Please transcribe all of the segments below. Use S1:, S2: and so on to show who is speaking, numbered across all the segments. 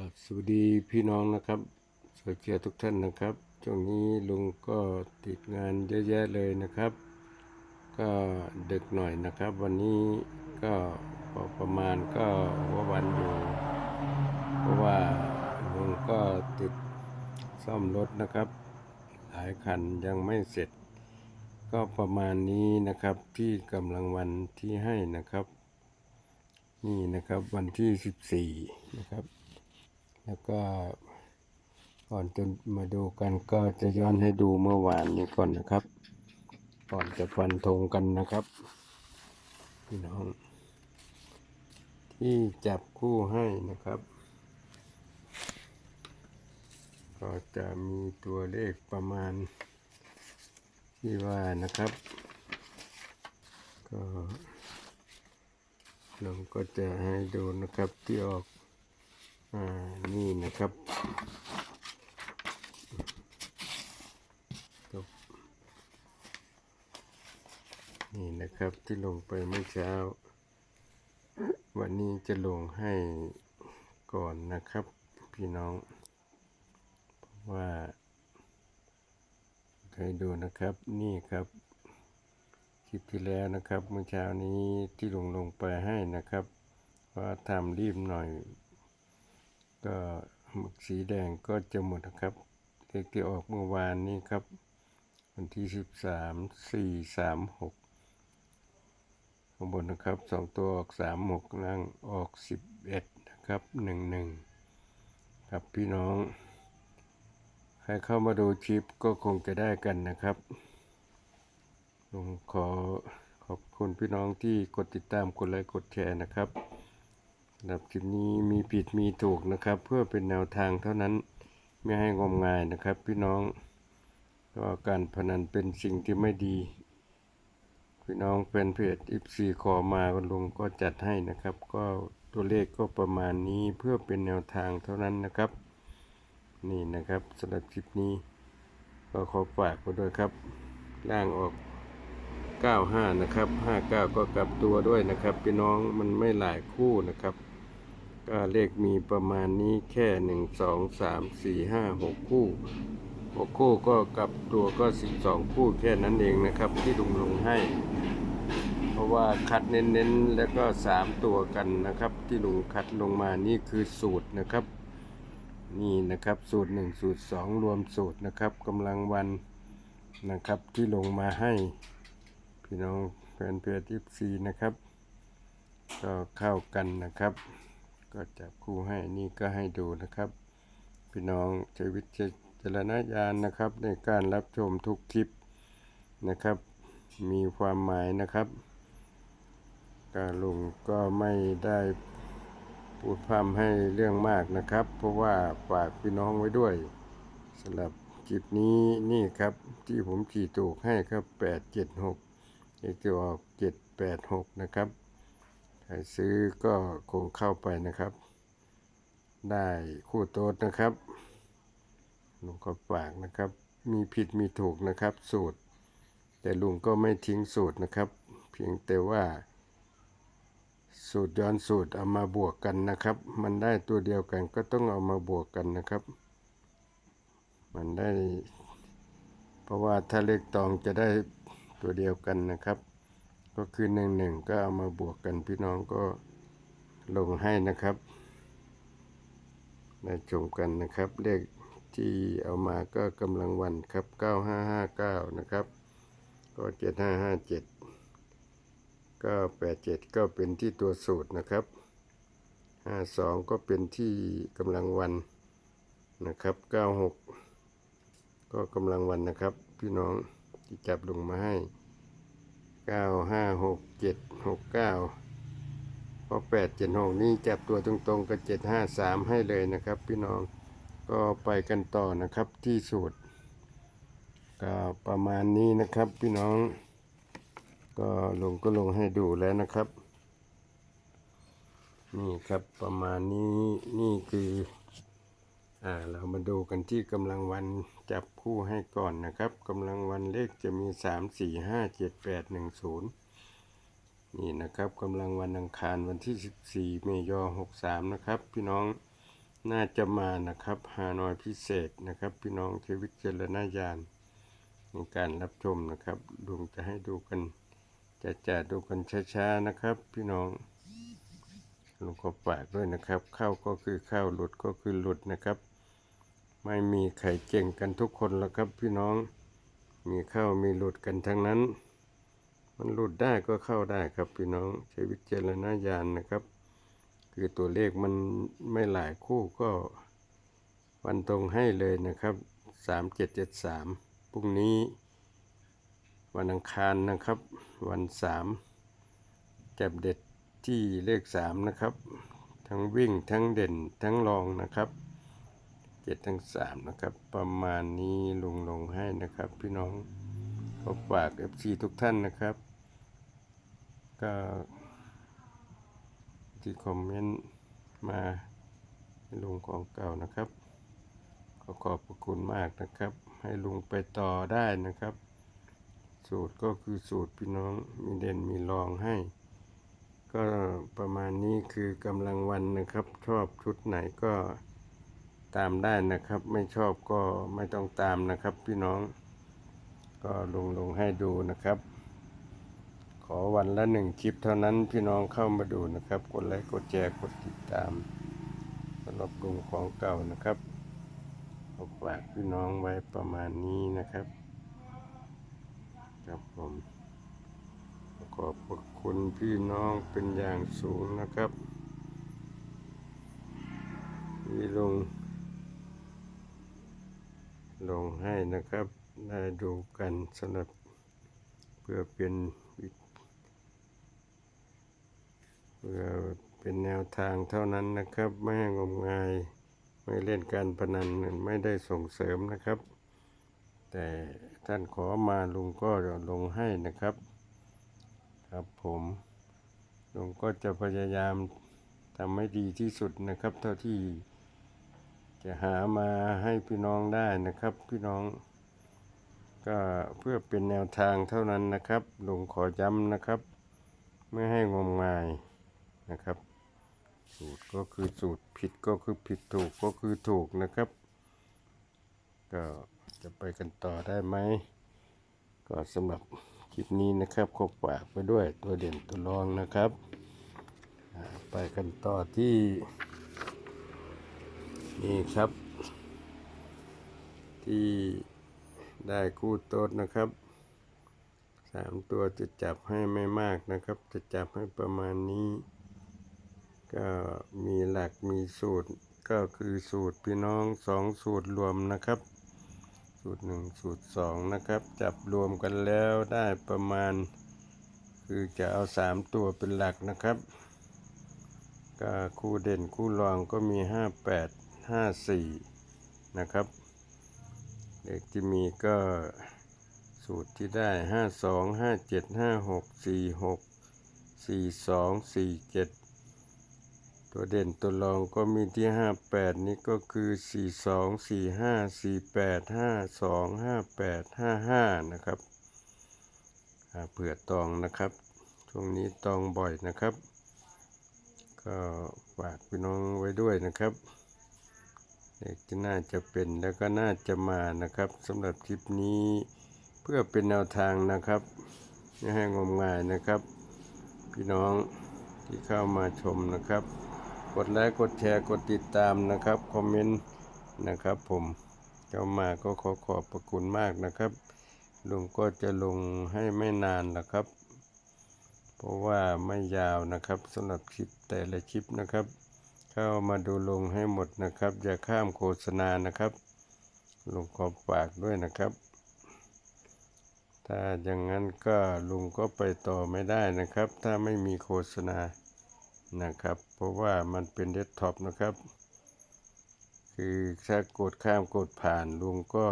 S1: ครับสวัสดีพี่น้องนะครับโซเชีทุกท่านนะครับช่วงนี้ลุงก็ติดงานเยอะแยะเลยนะครับ ก็ดึกหน่อยนะครับ วันนี้ก็พอประมาณก็หัววันอยู่เพราะว่าลุงก็ติดซ่อมรถนะครับ หลายคันยังไม่เสร็จ ก็ประมาณนี้นะครับที่กำลังวันที่ให้นะครับ นี่นะครับวันที่ 14 นะครับ แล้วก็ก่อนจะมาดูกันก็จะย้อนให้ดูเมื่อวานนี้ก่อนนะครับ ก่อนจะฟันธงกันนะครับพี่น้อง ที่จับคู่ให้นะครับ ก็จะมีตัวเลขประมาณที่ว่านะครับ ก็เราก็จะให้ดูนะครับที่ออก อ่านี่นะครับนี่นะครับที่ลงไปเมื่อเช้า วันนี้จะลงให้ก่อนนะครับ พี่น้อง เพราะว่าให้ดูนะครับนี่ครับคลิปที่แล้วนะครับเมื่อเช้านี้ที่ลงลงไปให้นะครับว่าทำรีบหน่อย ก็หมึกสีแดงก็จะหมดนะครับเลขที่ออกเมื่อวานนี้ครับ วันที่สิบสามสี่สามหกข้างบนนะครับสองตัวออกสามหกล่างออกสิบเอ็ดนะครับหนึ่งหนึ่งครับพี่น้อง ใครเข้ามาดูคลิปก็คงจะได้กันนะครับผมขอขอบคุณพี่น้องที่กดติดตามกดไลค์กดแชร์นะครับ สำหรับคลิปนี้มีผิดมีถูกนะครับ เพื่อเป็นแนวทางเท่านั้นไม่ให้งมงายนะครับ พี่น้องก็การพนันเป็นสิ่งที่ไม่ดี พี่น้องแฟนเพจอิฟซีขอมาลุงก็จัดให้นะครับ ก็ตัวเลขก็ประมาณนี้เพื่อเป็นแนวทางเท่านั้นนะครับ นี่นะครับสำหรับคลิปนี้ ก็ขอฝากไว้ด้วยครับล่างออก 95 นะครับ 59 ก็กลับตัวด้วยนะครับ พี่น้องมันไม่หลายคู่นะครับ ก็เลขมีประมาณนี้แค่1 2 3 4 5 6คู่6คู่ก็กลับตัวก็12คู่แค่นั้นเองนะครับ ที่ลุงลงให้ เพราะว่าคัดเน้นๆแล้วก็3ตัวกันนะครับ ที่ลุงคัดลงมานี่คือสูตรนะครับ นี่นะครับสูตร1สูตร2รวมสูตรนะครับกำลังวันนะครับที่ลงมาให้พี่น้องแฟนเพจทิฟซีนะครับ ก็เข้ากันนะครับ ก็จับคู่ให้นี่ก็ให้ดูนะครับ พี่น้องใช้วิจารณญาณนะครับ ในการรับชมทุกคลิปนะครับ มีความหมายนะครับกาลุงก็ไม่ได้พูดพร่ำให้เรื่องมากนะครับ เพราะว่าฝากพี่น้องไว้ด้วยสำหรับคลิปนี้นี่ครับที่ผมขี่ถูกให้ครับแปดเจ็ดหกเลขที่ออกเจ็ดแปดหกนะครับ ใครซื้อก็คงเข้าไปนะครับ ได้คู่โต๊ดนะครับลุงก็ฝากนะครับ มีผิดมีถูกนะครับ สูตร แต่ลุงก็ไม่ทิ้งสูตรนะครับ เพียงแต่ว่า สูตรย้อนสูตรเอามาบวกกันนะครับ มันได้ตัวเดียวกันก็ต้องเอามาบวกกันนะครับ มันได้ เพราะว่าถ้าเลขตองจะได้ตัวเดียวกันนะครับ ก็คือหนึ่งหนึ่งก็เอามาบวกกันพี่น้องก็ลงให้นะครับได้ชมกันนะครับ เลขที่เอามาก็กำลังวันครับ 9559 นะครับ ก็ 7557 ก็ 87 ก็เป็นที่ตัวสูตรนะครับ 52 ก็เป็นที่กำลังวันนะครับ 96 ก็กำลังวันนะครับ พี่น้องที่จับลงมาให้ เก้าห้าหกเจ็ดหกเก้าพอแปดเจ็ดหกนี่จับตัวตรงๆกับเจ็ดห้าสามให้เลยนะครับ พี่น้องก็ไปกันต่อนะครับที่สูตรก็ประมาณนี้นะครับพี่น้อง ก็ลงก็ลงให้ดูแล้วนะครับ นี่ครับประมาณนี้นี่คือ อ่าเรามาดูกันที่กำลังวันจับคู่ให้ก่อนนะครับกำลังวันเลขจะมีสามสี่ห้าเจ็ดแปดหนึ่งศูนย์นี่นะครับกำลังวันอังคารวันที่สิบสี่เมษายนหกสามนะครับ พี่น้องน่าจะมานะครับฮานอยพิเศษนะครับ พี่น้องชวิเจรณญาณในการรับชมนะครับลุงจะให้ดูกันจะจะดูกันช้าๆนะครับ พี่น้อง ลุงขอฝากด้วยนะครับ เข้าก็คือเข้าหลุดก็คือหลุดนะครับ ไม่มีใครเก่งกันทุกคนแล้วครับพี่น้อง มีเข้ามีหลุดกันทั้งนั้น มันหลุดได้ก็เข้าได้ครับพี่น้องใช้วิจารณญาณนะครับ คือตัวเลขมันไม่หลายคู่ก็วันตรงให้เลยนะครับสามเจ็ดเจ็ดสามพรุ่งนี้วันอังคารนะครับ วันสามจับเด็ด ที่เลขสามนะครับ ทั้งวิ่งทั้งเด่นทั้งรองนะครับเจ็ดทั้งสามนะครับ ประมาณนี้ลุงลงให้นะครับ พี่น้องก็ฝากเอฟซีทุกท่านนะครับ ก็ที่คอมเมนต์มาลุงของเก่านะครับก็ขอบพระคุณมากนะครับ ให้ลุงไปต่อได้นะครับ สูตรก็คือสูตรพี่น้องมีเด่นมีรองให้ ก็ประมาณนี้คือกำลังวันนะครับ ชอบชุดไหนก็ตามได้นะครับ ไม่ชอบก็ไม่ต้องตามนะครับ พี่น้อง ก็ลงลงให้ดูนะครับ ขอวันละหนึ่งคลิปเท่านั้นพี่น้องเข้ามาดูนะครับ กดไลค์กดแชร์กดติดตามสำหรับกลุงของเก่านะครับขอฝากพี่น้องไว้ประมาณนี้นะครับครับผม ขอบพระคุณพี่น้องเป็นอย่างสูงนะครับที่ลง ลงให้นะครับได้ดูกันสำหรับเพื่อเป็นเพื่อเป็นแนวทางเท่านั้นนะครับ ไม่ให้งมงาย ไม่เล่นการพนันไม่ได้ส่งเสริมนะครับ แต่ท่านขอมาลุงก็ลงให้นะครับ ครับผมลุงก็จะพยายามทำให้ดีที่สุดนะครับ เท่าที่จะหามาให้พี่น้องได้นะครับ พี่น้อง ก็เพื่อเป็นแนวทางเท่านั้นนะครับลุงขอย้ำนะครับ ไม่ให้งมงายนะครับ สูตรก็คือสูตรผิดก็คือผิดถูกก็คือถูกนะครับ ก็จะไปกันต่อได้ไหมก็สำหรับ คลิปนี้นะครับขอฝากไปด้วยตัวเด่นตัวรองนะครับ ไปกันต่อที่ นี่ครับ ที่ได้คู่โต๊ดนะครับสามตัวจะจับให้ไม่มากนะครับ จะจับให้ประมาณนี้ ก็มีหลักมีสูตรก็คือสูตรพี่น้องสองสูตรรวมนะครับ สูตรหนึ่งสูตรสองนะครับ จับรวมกันแล้วได้ประมาณ คือจะเอาสามตัวเป็นหลักนะครับก็คู่เด่นคู่รองก็มีห้าแปดห้าสี่นะครับเลขที่มีก็สูตรที่ได้ห้าสองห้าเจ็ดห้าหกสี่หกสี่สองสี่เจ็ด ตัวเด่นตัวรองก็มีที่ห้าแปดนี่ก็คือสี่สองสี่ห้าสี่แปดห้าสองห้าแปดห้าห้านะครับเผื่อตองนะครับ ช่วงนี้ตองบ่อยนะครับ ก็ฝากพี่น้องไว้ด้วยนะครับเด็กที่น่าจะเป็นแล้วก็น่าจะมานะครับสำหรับคลิปนี้เพื่อเป็นแนวทางนะครับไม่ให้งมงายนะครับ พี่น้องที่เข้ามาชมนะครับ กดไลค์กดแชร์กดติดตามนะครับ คอมเมนต์นะครับผมเข้ามาก็ขอขอบพระคุณมากนะครับ ลุงก็จะลงให้ไม่นานหรอกครับ เพราะว่าไม่ยาวนะครับสำหรับคลิปแต่ละคลิปนะครับ เข้ามาดูลงให้หมดนะครับ อย่าข้ามโฆษณานะครับลุงขอฝากด้วยนะครับ ถ้าอย่างนั้นก็ลุงก็ไปต่อไม่ได้นะครับ ถ้าไม่มีโฆษณา นะครับ เพราะว่ามันเป็นเดสก์ท็อปนะครับ คือถ้ากดข้ามกดผ่านลุงก็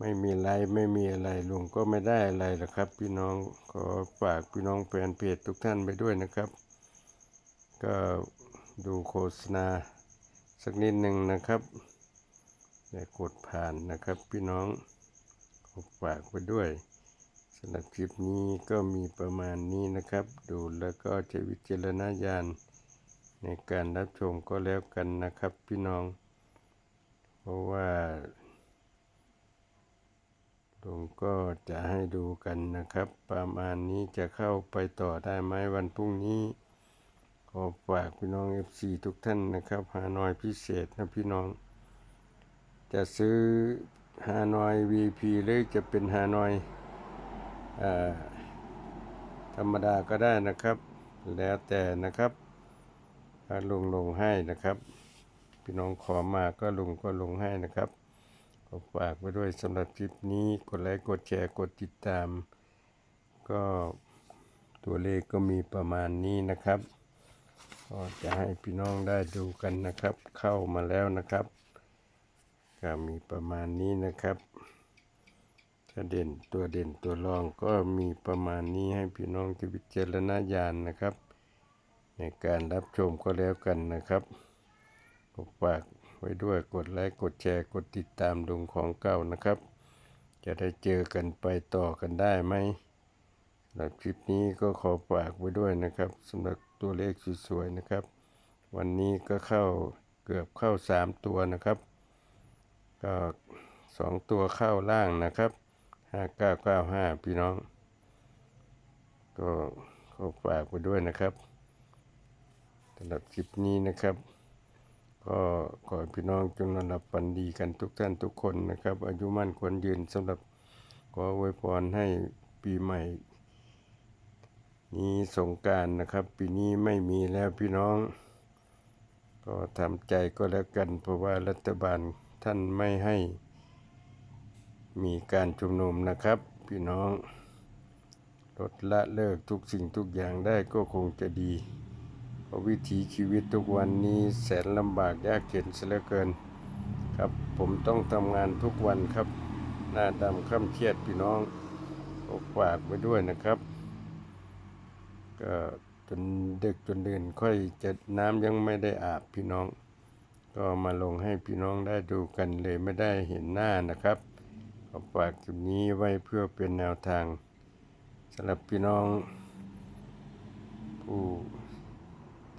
S1: ไม่มีไลค์ไม่มีอะไรลุงก็ไม่ได้อะไรหรอกครับ พี่น้องขอฝากพี่น้องแฟนเพจทุกท่านไปด้วยนะครับ ก็ดูโฆษณาสักนิดหนึ่งนะครับอย่ากดผ่านนะครับพี่น้องขอฝากไปด้วยำหรับคลิปนี้ก็มีประมาณนี้นะครับ ดูแล้วก็ใช้วิจารณญาณในการรับชมก็แล้วกันนะครับพี่น้อง เพราะว่าลุงก็จะให้ดูกันนะครับ ประมาณนี้จะเข้าไปต่อได้ไหมวันพรุ่งนี้ขอฝากพี่น้อง FC ทุกท่านนะครับหานอยพิเศษนะพี่น้อง จะซื้อฮานอย VP หรือจะเป็นฮานอย ธรรมดาก็ได้นะครับ แล้วแต่นะครับถ้าลุงลงให้นะครับ พี่น้องขอมาก็ลุงก็ลงให้นะครับก็ฝากไว้ด้วยสำหรับคลิปนี้กดไลค์กดแชร์กดติดตาม ก็ตัวเลขก็มีประมาณนี้นะครับก็จะให้พี่น้องได้ดูกันนะครับ เข้ามาแล้วนะครับ ก็มีประมาณนี้นะครับ ถ้าเด่นตัวเด่นตัวรองก็มีประมาณนี้ให้พี่น้องที่วิจารณญาณนะครับ ในการรับชมก็แล้วกันนะครับก็ฝากไว้ด้วยกดไลค์กดแชร์กดติดตามลุงของเก่านะครับ จะได้เจอกันไปต่อกันได้ไหมสำหรับคลิปนี้ก็ขอฝากไว้ด้วยนะครับสำหรับตัวเลขสวยๆนะครับ วันนี้ก็เข้าเกือบเข้าสามตัวนะครับ ก็สองตัวเข้าล่างนะครับ ห้าเก้าเก้าห้าพี่น้อง ก็ขอฝากไว้ด้วยนะครับสำหรับคลิปนี้นะครับ ก็ขอพี่น้องจงนอนหลับฝันดีกันทุกท่านทุกคนนะครับ อายุมั่นควรยืนสำหรับขออวยพรให้ปีใหม่นี้สงการนะครับ ปีนี้ไม่มีแล้วพี่น้อง ก็ทำใจก็แล้วกันเพราะว่ารัฐบาลท่านไม่ให้ มีการชุมนุมนะครับ พี่น้องลดละเลิกทุกสิ่งทุกอย่างได้ก็คงจะดี เพราะวิถีชีวิตทุกวันนี้แสนลำบากยากเข็นเสียเหลือเกิน ครับผมต้องทำงานทุกวันครับ หน้าดำค่ำเครียดพี่น้องก็ฝากไว้ด้วยนะครับ ก็จนดึกจนเดินค่อยจะน้ำยังไม่ได้อาบพี่น้อง ก็มาลงให้พี่น้องได้ดูกันเลยไม่ได้เห็นหน้านะครับ ก็ฝากคลิปนี้ไว้เพื่อเป็นแนวทางสำหรับพี่น้อง ผู้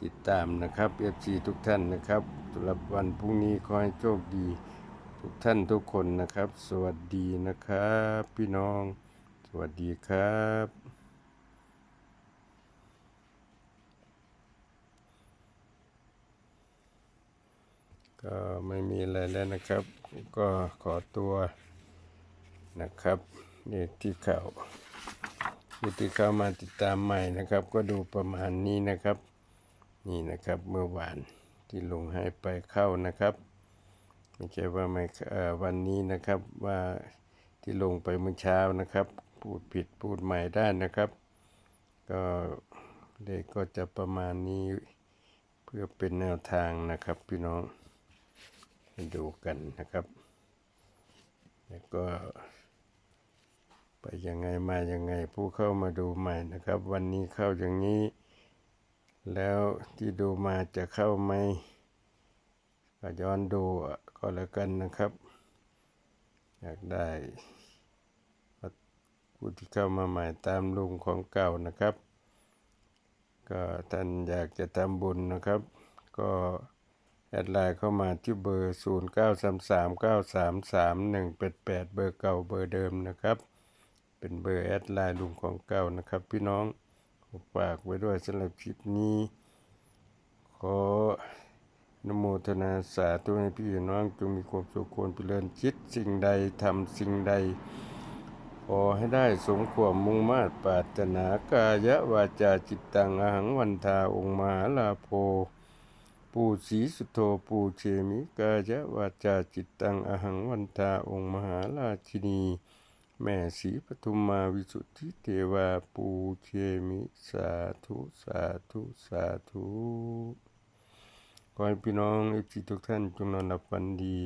S1: ติดตามนะครับ FC ทุกท่านนะครับสำหรับวันพรุ่งนี้ขอให้โชคดีทุกท่านทุกคนนะครับ สวัสดีนะครับ พี่น้อง สวัสดีครับก็ไม่มีอะไรแล้วนะครับ ก็ขอตัว นะครับนี่ที่เขาผู้ที่เข้ามาติดตามใหม่นะครับ ก็ดูประมาณนี้นะครับ นี่นะครับเมื่อวานที่ลงให้ไปเข้านะครับไม่ใช่ว่าไม่วันนี้นะครับว่าที่ลงไปเมื่อเช้านะครับ พูดผิดพูดใหม่ได้นะครับ ก็เลขก็จะประมาณนี้เพื่อเป็นแนวทางนะครับพี่น้องดูกันนะครับ แล้วก็ ไปยังไงมายังไงผู้เข้ามาดูใหม่นะครับ วันนี้เข้าอย่างนี้ แล้วที่ดูมาจะเข้าไหมก็ย้อนดูก็แล้วกันนะครับ อยากได้ผู้ที่เข้ามาใหม่ตามลุงของเก่านะครับ ก็ท่านอยากจะทำบุญนะครับ ก็แอดไลน์เข้ามาที่เบอร์ 0 9 3 3 9 3 3 1 8 8 เบอร์เก่าเบอร์เดิมนะครับ เป็นเบอร์แอดไลน์ลุงของเก่านะครับ พี่น้องฝากไว้ด้วยสำหรับคลิปนี้ ขอนโมทนาสาธุให้พี่น้องจงมีความสุขควรเจริญคิดสิ่งใดทำสิ่งใด ขอให้ได้สมความมุ่งมา่ปรารถนากายะวาจาจิตตังอหังวันทาองค์มหาลาโภปูสีสุโธปูเชมิกายะวาจาจิตตังอหังวันทาองค์มหาราชินี แม่ศรีปทุมมาวิสุทธิเทวาปูเชมิสาธุสาธุสาธุขอให้พี่น้องเอฟซีทุกท่านจงนอนหลับฝันดี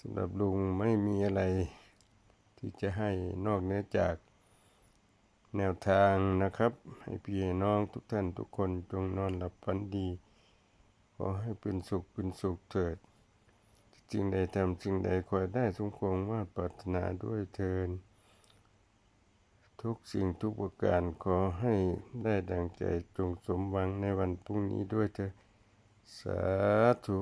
S1: สำหรับลุงไม่มีอะไรที่จะให้นอกเหนือจากแนวทางนะครับ ให้พี่น้องทุกท่านทุกคนจงนอนหลับฝันดี ขอให้เป็นสุขเป็นสุขเถิด จริงใดทำสิ่งใดขอยได้สมควรว่าปรารถนาด้วยเทินทุกสิ่งทุกประการขอให้ได้ดังใจจงสมหวังในวันพรุ่งนี้ด้วยเถิดสาธุ